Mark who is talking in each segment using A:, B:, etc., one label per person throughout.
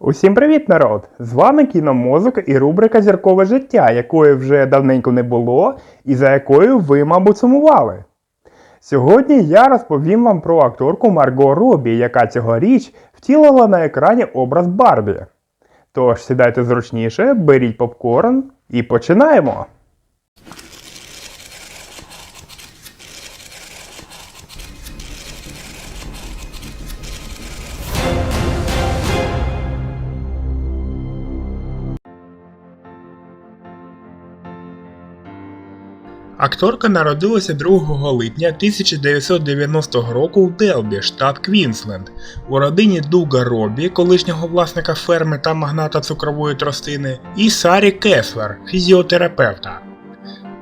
A: Усім привіт, народ! З вами кіномозок і рубрика Зіркове життя, якої вже давненько не було, і за якою ви, мабуть, сумували. Сьогодні я розповім вам про акторку Марго Робі, яка цьогоріч втілила на екрані образ Барбі. Тож сідайте зручніше, беріть попкорн і починаємо! Акторка народилася 2 липня 1990 року в Делбі, штат Квінсленд, у родині Дуга Робі, колишнього власника ферми та магната цукрової тростини, і Сарі Кеслер, фізіотерапевта.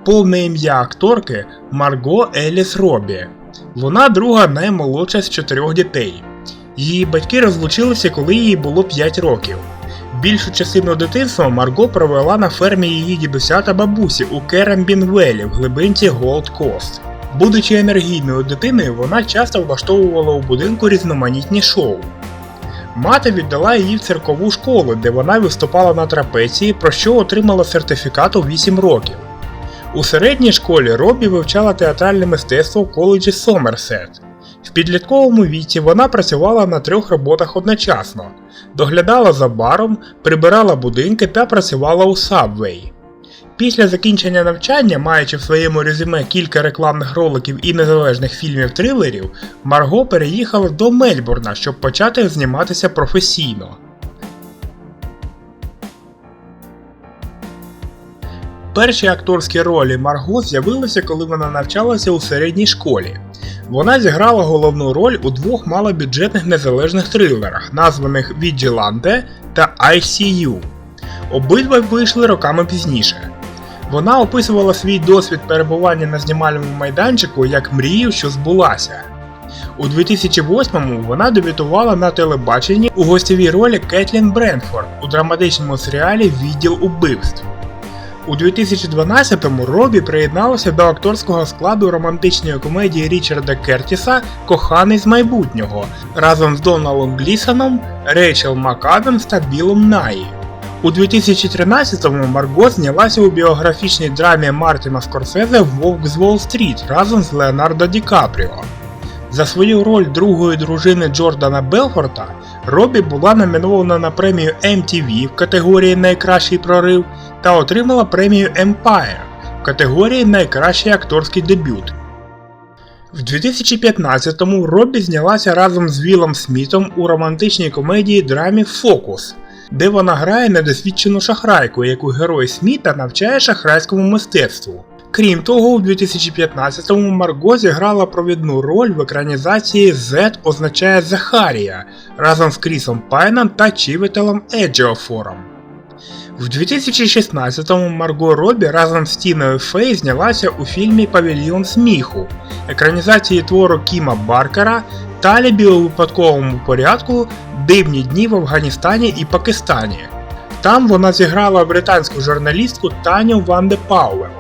A: Повне ім'я акторки Марго Еліс Робі. Вона друга наймолодша з чотирьох дітей. Її батьки розлучилися, коли їй було 5 років. Більшу частину дитинства Марго провела на фермі її дідуся та бабусі у Керамбінвелі в глибинці Голд Кост. Будучи енергійною дитиною, вона часто влаштовувала у будинку різноманітні шоу. Мати віддала її в циркову школу, де вона виступала на трапеції, про що отримала сертифікат у 8 років. У середній школі Робі вивчала театральне мистецтво в коледжі Сомерсет. В підлітковому віці вона працювала на трьох роботах одночасно: доглядала за баром, прибирала будинки та працювала у Subway. Після закінчення навчання, маючи в своєму резюме кілька рекламних роликів і незалежних фільмів трилерів, Марго переїхала до Мельбурна, щоб почати зніматися професійно. Перші акторські ролі Марго з'явилися, коли вона навчалася у середній школі. Вона зіграла головну роль у двох малобюджетних незалежних трилерах, названих Vigilante та ICU. Обидва вийшли роками пізніше. Вона описувала свій досвід перебування на знімальному майданчику як мрію, що збулася. У 2008-му вона дебютувала на телебаченні у гостєвій ролі Кетлін Бренфорд у драматичному серіалі Відділ убивств. У 2012-му Робі приєдналася до акторського складу романтичної комедії Річарда Кертіса Коханий з майбутнього разом з Доналом Глісоном, Рейчел МакАдамс та Білом Наї. У 2013-му Марго знялася у біографічній драмі Мартіна Скорсезе Вовк з Уолл-стріт разом з Леонардо Ді Капріо. За свою роль другої дружини Джордана Белфорта Робі була номінована на премію MTV в категорії Найкращий прорив та отримала премію Empire в категорії Найкращий акторський дебют. В 2015-му Робі знялася разом з Вілом Смітом у романтичній комедії драмі Фокус, де вона грає недосвідчену шахрайку, яку герой Сміта навчає шахрайському мистецтву. Крім того, у 2015-му Марго зіграла провідну роль в екранізації Z означає Захарія разом з Крісом Пайном та Чівітелем Еджіофором. В 2016-му Марго Робі разом з Тіною Фей знялася у фільмі Павільйон сміху, екранізації твору Кіма Баркера та алібі у випадковому порядку Дивні дні в Афганістані і Пакистані. Там вона зіграла британську журналістку Таню Ван де Пауел.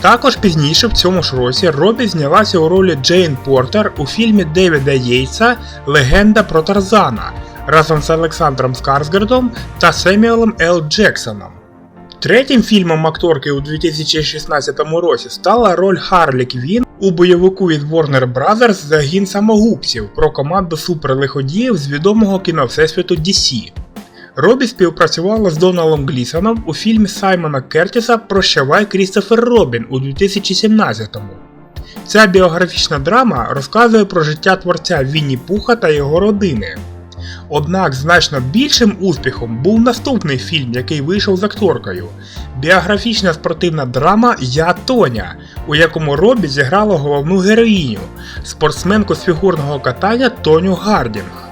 A: Також пізніше в цьому ж році Робі знялася у ролі Джейн Портер у фільмі Девіда Єйтса Легенда про Тарзана разом з Олександром Скарсгардом та Семюелем Л. Джексоном. Третім фільмом акторки у 2016 році стала роль Харлі Квін у бойовику від Warner Bros. Загін самогубців про команду суперлиходіїв з відомого кіно Всесвіту DC. Робі співпрацювала з Доналом Глісоном у фільмі Саймона Кертіса Прощавай Крістофер Робін у 2017-му. Ця біографічна драма розказує про життя творця Вінні Пуха та його родини. Однак значно більшим успіхом був наступний фільм, який вийшов з акторкою біографічна спортивна драма Я Тоня, у якому Робі зіграла головну героїню, спортсменку з фігурного катання Тоню Гардінг.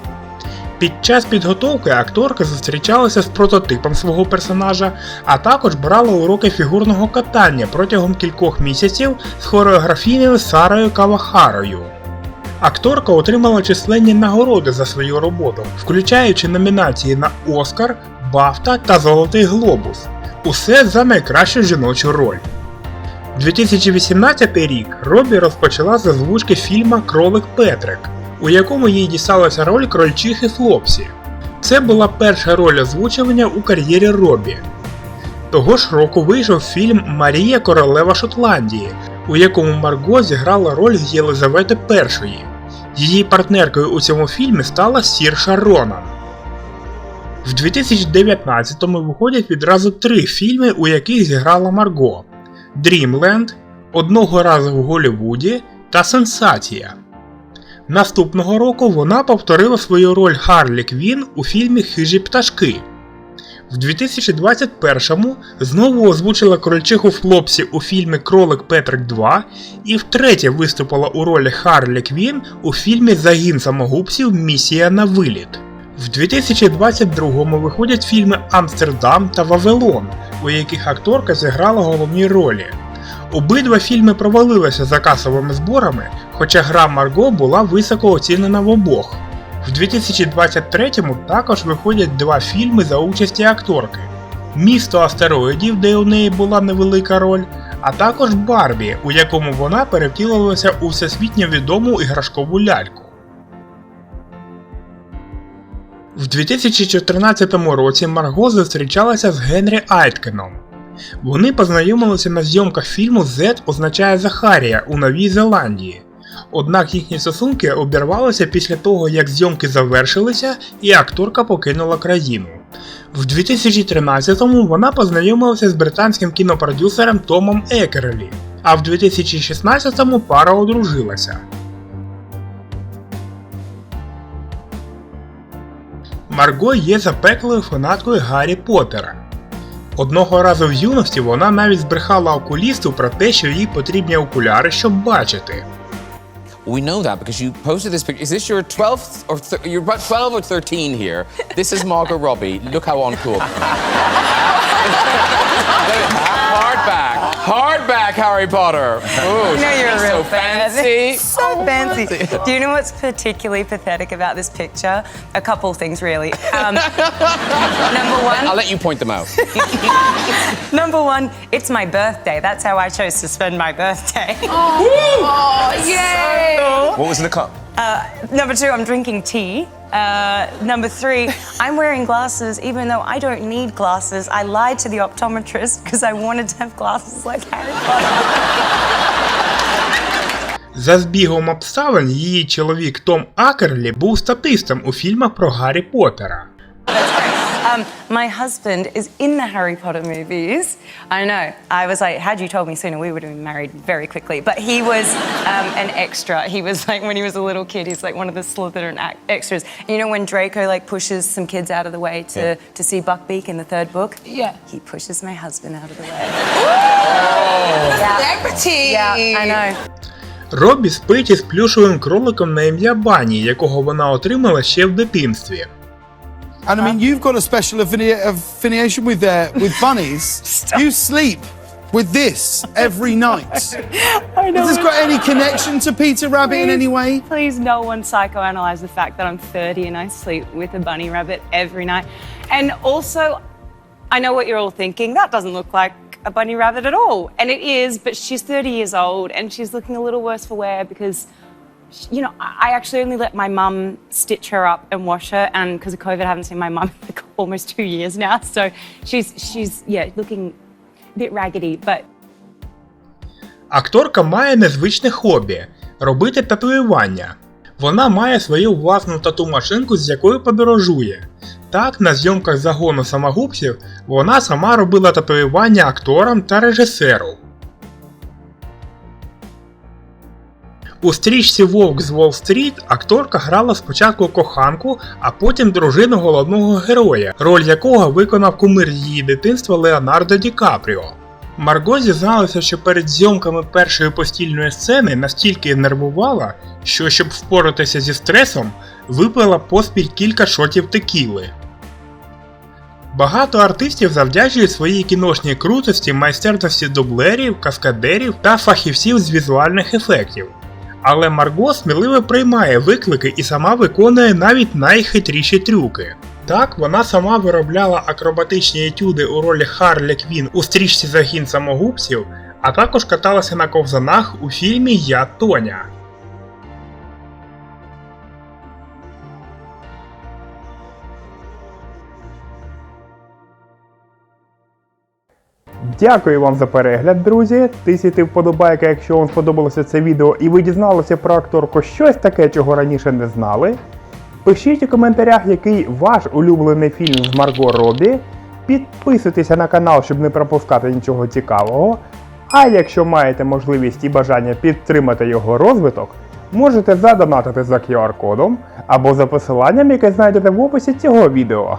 A: Під час підготовки акторка зустрічалася з прототипом свого персонажа, а також брала уроки фігурного катання протягом кількох місяців з хореографійною Сарою Кавахарою. Акторка отримала численні нагороди за свою роботу, включаючи номінації на Оскар, Бафта та Золотий Глобус. Усе за найкращу жіночу роль. 2018 рік Робі розпочала з озвучки фільма Кролик Петрик, у якому їй дісталася роль крольчихи Флопсі. Це була перша роль озвучування у кар'єрі Робі. Того ж року вийшов фільм Марія Королева Шотландії, у якому Марго зіграла роль Єлизавети І. Її партнеркою у цьому фільмі стала Сірша Ронан. В 2019-му виходять відразу три фільми, у яких зіграла Марго: Dreamland, Одного разу в Голлівуді та Сенсація. Наступного року вона повторила свою роль Харлі Квін у фільмі Хижі пташки. В 2021-му знову озвучила крольчиху Флопсі у фільмі Кролик Петрик 2 і втретє виступила у ролі Харлі Квін у фільмі Загін самогубців Місія на виліт. В 2022-му виходять фільми Амстердам та Вавилон, у яких акторка зіграла головні ролі. Обидва фільми провалилися за касовими зборами, хоча гра Марго була високо оцінена в обох. В 2023-му також виходять два фільми за участі акторки: Місто астероїдів, де у неї була невелика роль, а також Барбі, у якому вона перевтілилася у всесвітньо відому іграшкову ляльку. В 2014 році Марго зустрічалася з Генрі Айткеном. Вони познайомилися на зйомках фільму Z означає Захарія у Новій Зеландії. Однак їхні стосунки обірвалися після того, як зйомки завершилися і акторка покинула країну. В 2013-му вона познайомилася з британським кінопродюсером Томом Екерлі, а в 2016-му пара одружилася. Марго є запеклою фанаткою Гаррі Поттера. Одного разу в юності вона навіть збрехала окулісту про те, що їй потрібні окуляри, щоб бачити.
B: We know that because you posted this picture. Is this your 12th or th- you're about 12 or 13 here? This is Margot Robbie. Look how on uncool. Hardback. Hardback Harry Potter. Ooh,
C: know you're a real
B: so
C: fan.
B: fancy.
C: So fancy. Do you know what's particularly pathetic about this picture? A couple things, really. Um, number one.
B: I'll let you point them out.
C: number one, it's my birthday. That's how I chose to spend my birthday. Oh, Yay!
D: What was in the cup?
C: Number two, I'm drinking tea. Uh, number three, I'm wearing glasses even though I don't need glasses. I lied to the optometrist because I wanted to have glasses like Harry Potter.
A: За збігом обставин її чоловік Том Акерлі був статистом у фільмах про Гаррі Поттера.
C: Um, my husband is in the Harry Potter movies. I know. I was like, had you told me sooner, we would have been married very quickly. But he was um, an extra. He was like, when he was a little kid, he's like one of the Slytherin ac- extras. You know, when Draco like pushes some kids out of the way to, to see Buckbeak in the third book?
D: Yeah.
C: He pushes my husband out of the way. Yeah.
D: Celebrity.
C: Yeah, I know.
A: Робі спить із плюшовим кроликом на ім'я Бані, якого вона отримала ще в дитинстві.
E: And I mean, you've got a special affini- affiliation with uh, with bunnies. You sleep with this every night.
C: I know.
E: Has this got any connection to Peter Rabbit in any way?
C: Please, no one psychoanalyze the fact that I'm 30 and I sleep with a bunny rabbit every night. And also, I know what you're all thinking. That doesn't look like a bunny rabbit at all. And it is, but she's 30 years old and she's looking a little worse for wear because, you know, I actually only let my mum stitch her up and wash her. And because of COVID, I haven't seen my mum in like almost two years now. So she's, she's yeah, looking a bit raggedy, but
A: Акторка має незвичне хобі робити татуювання. Вона має свою власну тату-машинку, з якою подорожує. Так, на зйомках загону самогубців вона сама робила татуювання акторам та режисеру. У стрічці Вовк з Уолл-стріт акторка грала спочатку коханку, а потім дружину головного героя, роль якого виконав кумир її дитинства Леонардо Ді Капріо. Марго зізналася, що перед зйомками першої постільної сцени настільки нервувала, що щоб впоратися зі стресом, випила поспіль кілька шотів текіли. Багато артистів завдячують своїй кіношній крутості майстерності дублерів, каскадерів та фахівців з візуальних ефектів. Але Марго сміливо приймає виклики і сама виконує навіть найхитріші трюки. Так, вона сама виробляла акробатичні етюди у ролі Харлі Квін у стрічці Загін самогубців, а також каталася на ковзанах у фільмі Я Тоня. Дякую вам за перегляд, друзі. Тисяйте вподобайки, якщо вам сподобалося це відео і ви дізналися про акторку щось таке, чого раніше не знали. Пишіть у коментарях, який ваш улюблений фільм з Марго Робі. Підписуйтеся на канал, щоб не пропускати нічого цікавого. А якщо маєте можливість і бажання підтримати його розвиток, можете задонатити за QR-кодом або за посиланням, яке знайдете в описі цього відео.